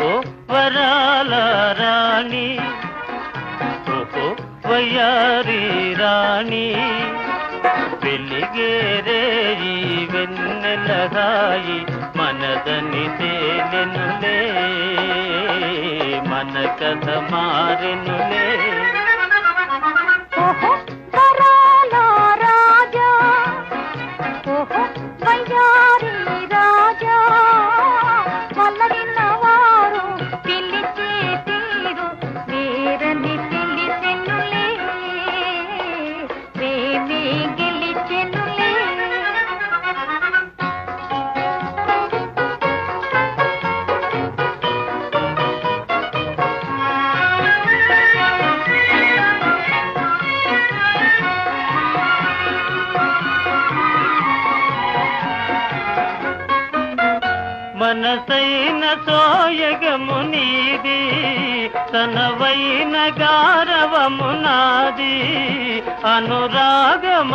ఓహో వరాల రాణి. ఓహో వయ్యారి రాణి. వెలిగేరే ఈ వెన్నెలగాయి మనదని తేలెనులే. మన కథ మారెనులే మనసైన సోయగము నీది తనవైన గారవము నాది అనురాగమానందమేలే.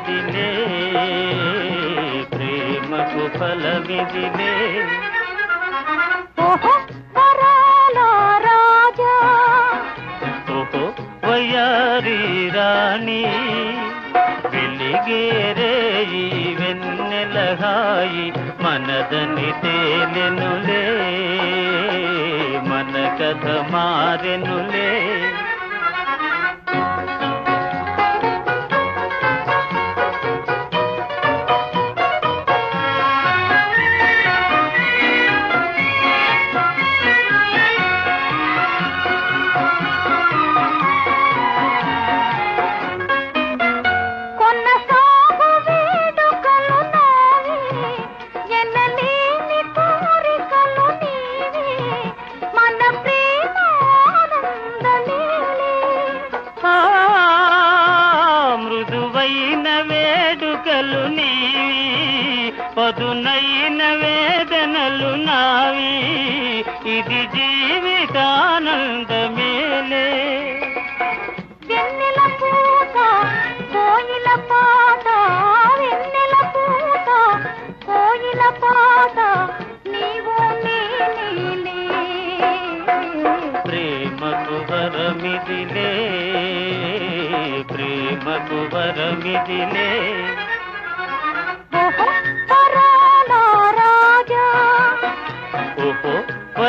ఫలమిదిలే ప్రేమకు ఫలమిదిలే ఓహో వరాల రాజా. ఓహో వయ్యారి రాణి. వెలిగేరే ఈ వెన్నెలహాయి మనదని తేలెనులే మన కథ మారెనులే. వేడుకలు నీవి పదునైన వేదనలు నావి ఇది జీవితానందమేలే. వెన్నెల పూత కోయిల పాట వెన్నెల పూత కోయిల పాట నీవు నేనే ప్రేమకు వరమిదిలే ప్రేమకు వరమిదిలే.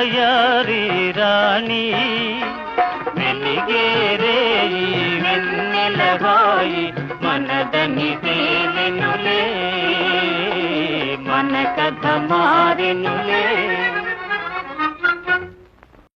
వయారి రాణి వెలిగేరే ఈ వెన్నెలగాయి మనదని తేలెనులే మన కథ మారి